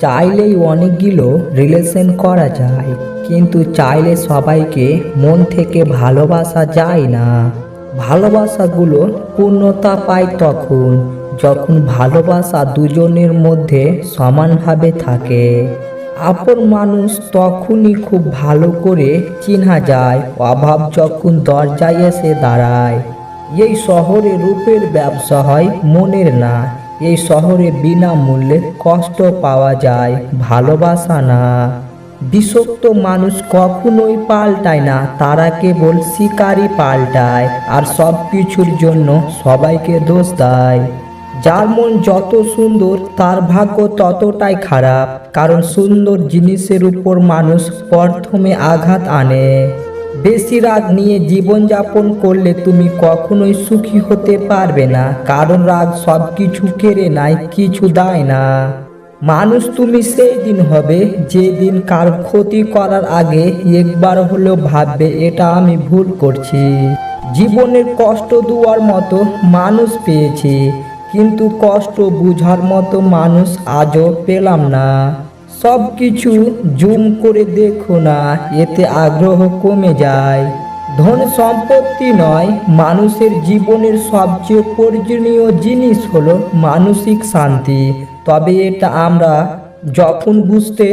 চাইলেই অনেকগুলো রিলেশন করা যায়, কিন্তু চাইলে সবাইকে মন থেকে ভালোবাসা যায় না। ভালোবাসাগুলো পূর্ণতা পায় তখন, যখন ভালোবাসা দুজনের মধ্যে সমানভাবে থাকে। আপন মানুষ তখনই খুব ভালো করে চিনা যায়, অভাব যখন দরজায় এসে দাঁড়ায়। এই শহরে রূপের ব্যবসা হয় মনের না এই শহরে বিনামূল্যে কষ্ট পাওয়া যায়, ভালোবাসা না। বিষক্ত মানুষ কখনোই পাল্টায় না, তারা কেবল শিকারই পাল্টায় আর সব কিছুর জন্য সবাইকে দোষ দেয়। যার মন যত সুন্দর, তার ভাগ্য ততটাই খারাপ, কারণ সুন্দর জিনিসের উপর মানুষ প্রথমে আঘাত আনে। বেশি রাগ নিয়ে জীবনযাপন করলে তুমি কখনোই সুখী হতে পারবে না। কারণ রাগ সব কিছু কেড়ে নেয়, কিছু দেয় না। মানুষ তুমি সেই দিন হবে যে দিন কার ক্ষতি করার আগে একবার হলেও ভাববে, এটা আমি ভুল করছি। জীবনের কষ্ট দেওয়ার মতো মানুষ পেয়েছি, কিন্তু কষ্ট বুঝার মতো মানুষ আজও পেলাম না। সব কিছু জুম করে দেখো না, এতে আগ্রহ কমে যায়। ধন সম্পত্তি নয়, মানুষের জীবনের সবচেয়ে প্রয়োজনীয় জিনিস হলো মানসিক শান্তি। তবে এটা আমরা যখন বুঝতে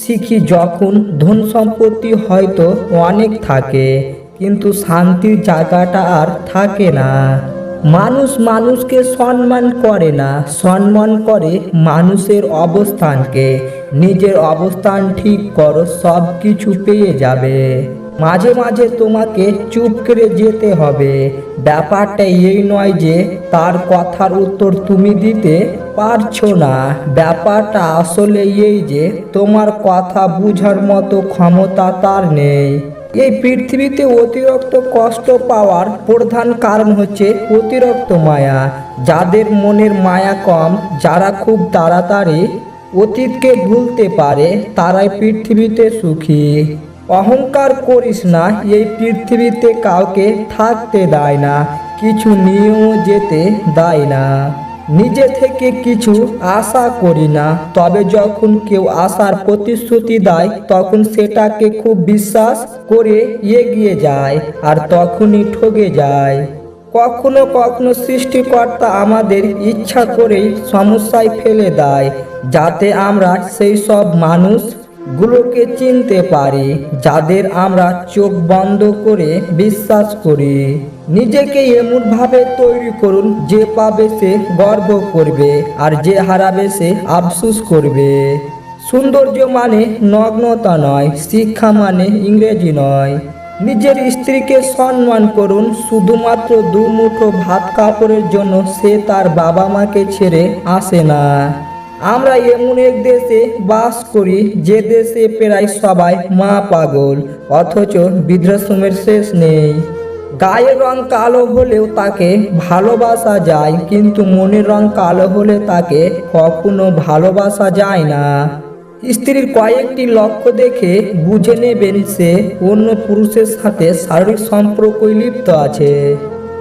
শিখি, যখন ধন সম্পত্তি হয়তো অনেক থাকে, কিন্তু শান্তির জায়গাটা আর থাকে না। মানুষ মানুষকে সম্মান করে না। সম্মান করে মানুষের অবস্থানকে। নিজের অবস্থান ঠিক করো সব কিছু পেয়ে যাবে। মাঝে মাঝে তোমাকে চুপ করে যেতে হবে। ব্যাপারটা এই নয় যে তার কথার উত্তর তুমি দিতে পারছ না। ব্যাপারটা আসলে এই যে তোমার কথা বুঝার মতো ক্ষমতা তার নেই। এই পৃথিবীতে অতিরিক্ত কষ্ট পাওয়ার প্রধান কারণ হচ্ছে অতিরিক্ত মায়া। যাদের মনের মায়া কম, যারা খুব তাড়াতাড়ি অতীতকে ভুলতে পারে, তারাই পৃথিবীতে সুখী। অহংকার করিস না, এই পৃথিবীতে কাউকে থাকতে দেয় না, কিছু নিয়েও যেতে দেয় না। নিজে থেকে কিছু আশা করি না। তবে যখন কেউ আশার প্রতিশ্রুতি দেয়, তখন সেটাকে খুব বিশ্বাস করে এগিয়ে যায় আর তখনই ঠকে যায়। কখনো কখনো সৃষ্টিকর্তা আমাদের ইচ্ছা করেই সমস্যায় ফেলে দেয়, যাতে আমরা সেই সব মানুষ গুলোকে চিনতে পারি, যাদের আমরা চোখ বন্ধ করে বিশ্বাস করি। নিজেকে এমনভাবে তৈরি করুন যে পাবে সে গর্ব করবে আর যে হারাবে সে আফসুস করবে। সৌন্দর্য মানে নগ্নতা নয়, শিক্ষা মানে ইংরেজি নয়। নিজের স্ত্রীকে সম্মান করুন, শুধুমাত্র দু মুঠো ভাত কাপড়ের জন্য সে তার বাবা মাকে ছেড়ে আসে না। আমরা এমন এক দেশে বাস করি, যে দেশে প্রায় সবাই মা পাগল, অথচ বৃদ্ধাশ্রমের শেষ নেই। গায়ের রং কালো হলেও তাকে ভালোবাসা যায়, কিন্তু মনের রং কালো হলে তাকে কখনো ভালোবাসা যায় না। স্ত্রীর কয়েকটি লক্ষ্য দেখে বুঝে নেবেন সে অন্য পুরুষের সাথে শারীরিক সম্পর্কই লিপ্ত আছে।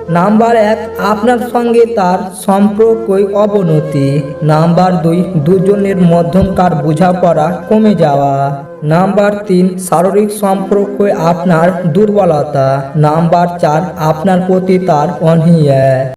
নাম্বার এক, আপনার সঙ্গে তার সম্পর্ক অবনতি। নাম্বার দুই, দুজনের মধ্যমকার বোঝাপড়া কমে যাওয়া। নাম্বার তিন, শারীরিক সম্পর্ক আপনার দুর্বলতা। নাম্বার চার, আপনার প্রতি তার অনীহা।